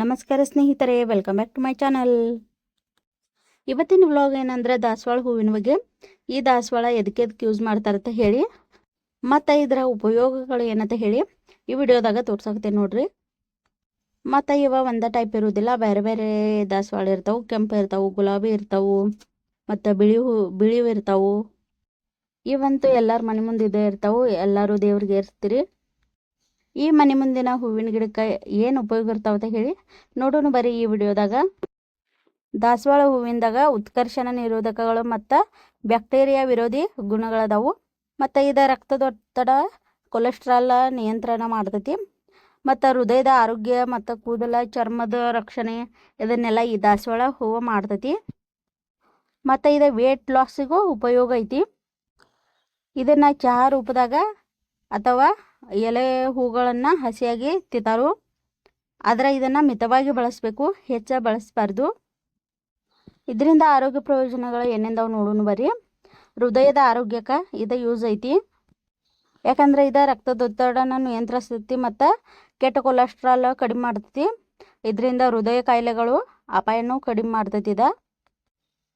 ನಮಸ್ಕಾರ ಸ್ನೇಹಿತರೆ welcome back to my channel ಇವತ್ತಿನ ವ್ಲಾಗ್ ಏನಂದ್ರೆ ದಾಸವಾಳ ಹೂವಿನ ಬಗ್ಗೆ. ಈ ದಾಸವಾಳ ಎದಕ್ಕೆ ಎದಕ್ಕೆ ಯೂಸ್ ಮಾಡ್ತಾರಂತ ಹೇಳಿ, ಮತ್ತು ಇದರ ಉಪಯೋಗಗಳು ಏನಂತ ಹೇಳಿ ಈ ವಿಡಿಯೋದಾಗ ತೋರ್ಸಕತ್ತೆ ನೋಡ್ರಿ. ಮತ್ತು ಇವ ಒಂದೇ ಟೈಪ್ ಇರೋದಿಲ್ಲ, ಬೇರೆ ಬೇರೆ ದಾಸವಾಳ ಇರ್ತಾವೆ, ಕೆಂಪು ಇರ್ತಾವೆ, ಗುಲಾಬಿ ಇರ್ತಾವೆ, ಮತ್ತು ಬಿಳಿ ಹೂ ಬಿಳಿವು ಇರ್ತಾವೆ. ಇವಂತೂ ಎಲ್ಲರ ಮನೆ ಮುಂದೆ ಇದೇ ಇರ್ತಾವೆ, ಎಲ್ಲರೂ ದೇವ್ರಿಗೆ ಏರಿಸ್ತೀರಿ. ಈ ಮನೆ ಮುಂದಿನ ಹೂವಿನ ಗಿಡಕ್ಕೆ ಏನು ಉಪಯೋಗ ಇರ್ತಾವ ಅಂತ ಹೇಳಿ ನೋಡೋಣ ಬರೀ ಈ ವಿಡಿಯೋದಾಗ. ದಾಸವಾಳ ಹೂವಿಂದಾಗ ಉತ್ಕರ್ಷಣ ನಿರೋಧಕಗಳು ಮತ್ತು ಬ್ಯಾಕ್ಟೀರಿಯಾ ವಿರೋಧಿ ಗುಣಗಳದಾವು. ಮತ್ತು ಇದು ರಕ್ತದೊತ್ತಡ ಕೊಲೆಸ್ಟ್ರಾಲ ನಿಯಂತ್ರಣ ಮಾಡ್ತೈತಿ. ಮತ್ತು ಹೃದಯದ ಆರೋಗ್ಯ ಮತ್ತು ಕೂದಲ, ಚರ್ಮದ ರಕ್ಷಣೆ ಇದನ್ನೆಲ್ಲ ಈ ದಾಸವಾಳ ಹೂವು ಮಾಡ್ತೈತಿ. ಮತ್ತು ಇದು ವೇಟ್ ಲಾಸಿಗೂ ಉಪಯೋಗ ಐತಿ. ಇದನ್ನು ಚಹಾ ರೂಪದಾಗ ಅಥವಾ ಎಲೆ ಹೂಗಳನ್ನು ಹಸಿಯಾಗಿ ತಿಂತಾರು. ಆದರೆ ಇದನ್ನು ಮಿತವಾಗಿ ಬಳಸಬೇಕು, ಹೆಚ್ಚ ಬಳಸಬಾರ್ದು. ಇದರಿಂದ ಆರೋಗ್ಯ ಪ್ರಯೋಜನಗಳು ಏನೇಂದವು ನೋಡೋಣ ಬರ್ರಿ. ಹೃದಯದ ಆರೋಗ್ಯಕ್ಕೆ ಇದು ಯೂಸ್ ಐತಿ. ಯಾಕಂದ್ರೆ ಇದು ರಕ್ತದೊತ್ತಡನ ನಿಯಂತ್ರಿಸ್ತೈತಿ ಮತ್ತು ಕೆಟ್ಟ ಕೊಲೆಸ್ಟ್ರಾಲ್ ಕಡಿಮೆ ಮಾಡ್ತೈತಿ. ಇದರಿಂದ ಹೃದಯ ಕಾಯಿಲೆಗಳು, ಅಪಾಯನೂ ಕಡಿಮೆ ಮಾಡ್ತೈತಿ ಇದು.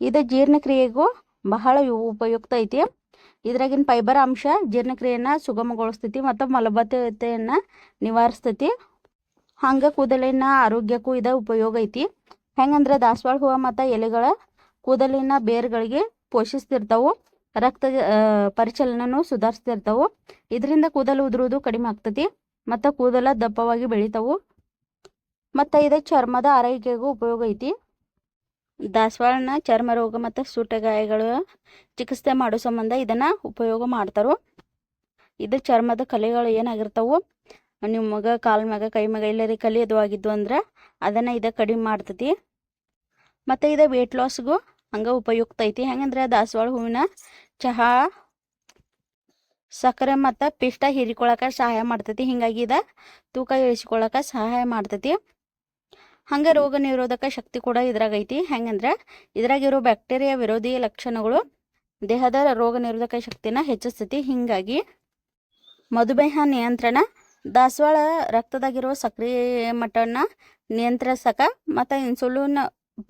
ಇದು ಜೀರ್ಣಕ್ರಿಯೆಗೂ ಬಹಳ ಉಪಯುಕ್ತ ಐತಿ. ಇದ್ರಾಗಿನ ಫೈಬರ್ ಅಂಶ ಜೀರ್ಣಕ್ರಿಯೆಯನ್ನು ಸುಗಮಗೊಳಿಸ್ತೈತಿ ಮತ್ತು ಮಲಬದ್ಧತೆಯನ್ನು ನಿವಾರಿಸ್ತೈತಿ. ಹಂಗೆ ಕೂದಲಿನ ಆರೋಗ್ಯಕ್ಕೂ ಇದು ಉಪಯೋಗ ಐತಿ. ಹೆಂಗಂದ್ರೆ ದಾಸವಾಳ ಹೂವು ಮತ್ತು ಎಲೆಗಳ ಕೂದಲಿನ ಬೇರುಗಳಿಗೆ ಪೋಷಿಸ್ತಿರ್ತಾವು. ರಕ್ತ ಪರಿಚಲನೂ ಸುಧಾರಿಸ್ತಿರ್ತಾವು. ಇದರಿಂದ ಕೂದಲು ಉದುರುವುದು ಕಡಿಮೆ ಆಗ್ತೈತಿ ಮತ್ತು ಕೂದಲ ದಪ್ಪವಾಗಿ ಬೆಳಿತಾವು. ಮತ್ತು ಇದು ಚರ್ಮದ ಆರೈಕೆಗೂ ಉಪಯೋಗ ಐತಿ. ದಾಸವಾಳನ ಚರ್ಮ ರೋಗ ಮತ್ತು ಸುಟ್ಟಗಾಯಗಳು ಚಿಕಿತ್ಸೆ ಮಾಡೋ ಸಂಬಂಧ ಇದನ್ನು ಉಪಯೋಗ ಮಾಡ್ತಾರೋ, ಇದು ಚರ್ಮದ ಕಲೆಗಳು ಏನಾಗಿರ್ತಾವು, ನಿಮ್ಮ ಮಗ, ಕಾಲು ಮಗ, ಕೈ ಮಗ ಎಲ್ಲರಿ ಕಲಿ ಅದು ಆಗಿದ್ದು ಅಂದ್ರೆ ಅದನ್ನು ಇದು ಕಡಿಮೆ ಮಾಡ್ತತಿ. ಮತ್ತು ಇದು ವೆಯ್ಟ್ ಲಾಸ್ಗೂ ಹಂಗೆ ಉಪಯುಕ್ತ ಐತಿ. ಹೆಂಗಂದ್ರೆ ದಾಸವಾಳ ಹೂವಿನ ಚಹಾ, ಸಕ್ಕರೆ ಮತ್ತು ಪಿಷ್ಟ ಹೀರಿಕೊಳ್ಳೋಕೆ ಸಹಾಯ ಮಾಡ್ತತಿ. ಹಿಂಗಾಗಿ ಇದು ತೂಕ ಇಳಿಸ್ಕೊಳಕ್ಕೆ ಸಹಾಯ ಮಾಡ್ತೈತಿ. ಹಂಗೆ ರೋಗ ನಿರೋಧಕ ಶಕ್ತಿ ಕೂಡ ಇದ್ರಾಗ ಐತಿ. ಹೆಂಗಂದ್ರೆ ಇದ್ರಾಗಿರೋ ಬ್ಯಾಕ್ಟೀರಿಯಾ ವಿರೋಧಿ ಲಕ್ಷಣಗಳು ದೇಹದ ರೋಗ ನಿರೋಧಕ ಶಕ್ತಿನ ಹೆಚ್ಚಿಸ್ತೈತಿ. ಹಿಂಗಾಗಿ ಮಧುಮೇಹ ನಿಯಂತ್ರಣ, ದಾಸವಾಳ ರಕ್ತದಾಗಿರೋ ಸಕ್ರಿಯ ಮಟ್ಟವನ್ನು ನಿಯಂತ್ರಿಸಕ ಮತ್ತು ಇನ್ಸುಲಿನ್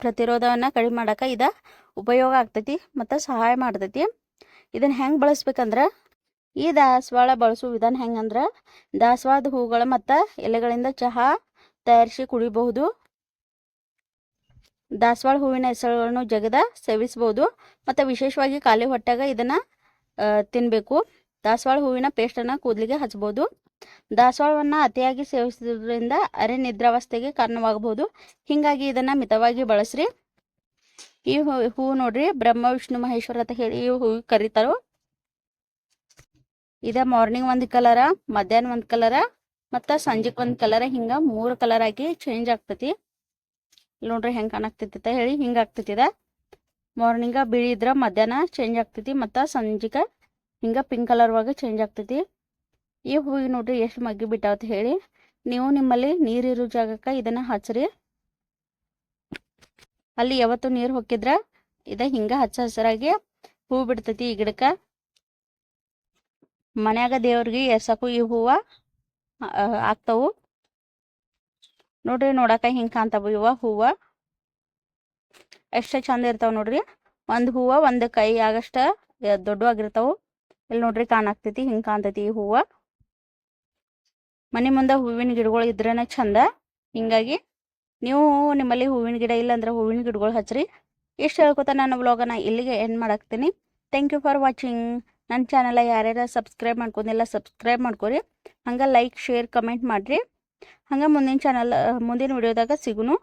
ಪ್ರತಿರೋಧವನ್ನು ಕಡಿಮೆ ಮಾಡಕ್ಕೆ ಇದು ಉಪಯೋಗ ಆಗ್ತೈತಿ ಮತ್ತು ಸಹಾಯ ಮಾಡ್ತೈತಿ. ಇದನ್ನು ಹೆಂಗೆ ಬಳಸ್ಬೇಕಂದ್ರೆ ಈ ದಾಸವಾಳ ಬಳಸುವ ವಿಧಾನ ಹೆಂಗಂದ್ರೆ ದಾಸವಾಳದ ಹೂಗಳು ಮತ್ತು ಎಲೆಗಳಿಂದ ಚಹಾ ತಯಾರಿಸಿ ಕುಡಿಬಹುದು. ದಾಸವಾಳ ಹೂವಿನ ಹೆಸರುಗಳನ್ನು ಜಗದ ಸೇವಿಸ್ಬೋದು ಮತ್ತು ವಿಶೇಷವಾಗಿ ಖಾಲಿ ಹೊಟ್ಟಾಗ ಇದನ್ನು ತಿನ್ನಬೇಕು ದಾಸವಾಳ ಹೂವಿನ ಪೇಸ್ಟನ್ನು ಕೂದಲಿಗೆ ಹಚ್ಬೋದು. ದಾಸವಾಳವನ್ನು ಅತಿಯಾಗಿ ಸೇವಿಸುವುದರಿಂದ ಅರೆ ನಿದ್ರಾವಸ್ಥೆಗೆ ಕಾರಣವಾಗಬಹುದು. ಹೀಗಾಗಿ ಇದನ್ನು ಮಿತವಾಗಿ ಬಳಸ್ರಿ. ಈ ಹೂವು ನೋಡ್ರಿ, ಬ್ರಹ್ಮ, ವಿಷ್ಣು, ಮಹೇಶ್ವರ ಅಂತ ಹೇಳಿ ಈ ಹೂವು ಕರೀತಾರೋ? ಇದ ಮಾರ್ನಿಂಗ್ ಒಂದು ಕಲರ ಮಧ್ಯಾಹ್ನ ಒಂದು ಕಲರ ಮತ್ತು ಸಂಜೆಗೆ ಒಂದು ಕಲರ ಹಿಂಗೆ ಮೂರು ಕಲರ್ ಆಗಿ ಚೇಂಜ್ ಆಗ್ತೈತಿ. ನೋಡ್ರಿ ಹೆಂಗೆ ಕಾಣಾಕ್ತಿತ್ತ ಹೇಳಿ, ಹಿಂಗೆ ಇದ ಮಾರ್ನಿಂಗ ಬಿಳಿ ಇದ್ರೆ ಮಧ್ಯಾಹ್ನ ಚೇಂಜ್ ಆಗ್ತೈತಿ ಮತ್ತು ಸಂಜೆಗೆ ಹಿಂಗೆ ಪಿಂಕ್ ಕಲರ್ ಒಳಗೆ ಚೇಂಜ್ ಆಗ್ತೈತಿ. ಈ ಹೂವಿಗೆ ನೋಡ್ರಿ ಎಷ್ಟು ಮಗ್ಗಿ ಬಿಟ್ಟಾವತ್ ಹೇಳಿ. ನೀವು ನಿಮ್ಮಲ್ಲಿ ನೀರಿರೋ ಜಾಗಕ್ಕೆ ಇದನ್ನು ಹಚ್ಚ್ರಿ ಅಲ್ಲಿ ಯಾವತ್ತು ನೀರು ಹೊಕ್ಕಿದ್ರ ಇದ ಹಿಂಗೆ ಹಚ್ಚ ಹಸಿರಾಗಿ ಹೂ ಬಿಡ್ತೈತಿ ಈ ಗಿಡಕ್ಕೆ. ಮನ್ಯಾಗ ದೇವ್ರಿಗೆ ಎರ್ಸಕ್ಕೂ ಈ ಹೂವು ಆಗ್ತಾವು. ನೋಡ್ರಿ, ನೋಡಾಕ ಹಿಂಗೆ ಕಾಣ್ತಾವ ಇವ ಹೂವ. ಎಷ್ಟ ಚಂದ ಇರ್ತಾವ ನೋಡ್ರಿ. ಒಂದು ಹೂವ, ಒಂದು ಕೈ ಆಗಷ್ಟ ದೊಡ್ಡವಾಗಿರ್ತಾವು. ಇಲ್ಲಿ ನೋಡ್ರಿ ಕಾಣಾಕ್ತೈತಿ, ಹಿಂಗ್ ಕಾಣ್ತೈತಿ ಈ ಹೂವ. ಮನೆ ಮುಂದೆ ಹೂವಿನ ಗಿಡಗಳು ಇದ್ರೇನೆ ಚಂದ. ಹಿಂಗಾಗಿ ನೀವು ನಿಮ್ಮಲ್ಲಿ ಹೂವಿನ ಗಿಡ ಇಲ್ಲ ಅಂದ್ರೆ ಹೂವಿನ ಗಿಡಗಳು ಹಚ್ಚ್ರಿ ಇಷ್ಟ ಹೇಳ್ಕೊತ ನನ್ನ ವ್ಲಾಗನ ಇಲ್ಲಿಗೆ ಎಂಡ್ ಮಾಡಾಕ್ತೀನಿ. ಥ್ಯಾಂಕ್ ಯು ಫಾರ್ ವಾಚಿಂಗ್ ನನ್ನ ಚಾನಲ ಯಾರ್ಯಾರ ಸಬ್ಸ್ಕ್ರೈಬ್ ಮಾಡ್ಕೊಂಡಿಲ್ಲ ಸಬ್ಸ್ಕ್ರೈಬ್ ಮಾಡ್ಕೊರಿ. ಹಂಗೆ ಲೈಕ್ ಶೇರ್ ಕಮೆಂಟ್ ಮಾಡಿರಿ. ಹಂಗೆ ಮುಂದಿನ ಚಾನಲ್ ಮುಂದಿನ ವಿಡಿಯೋದಾಗ ಸಿಗುನು.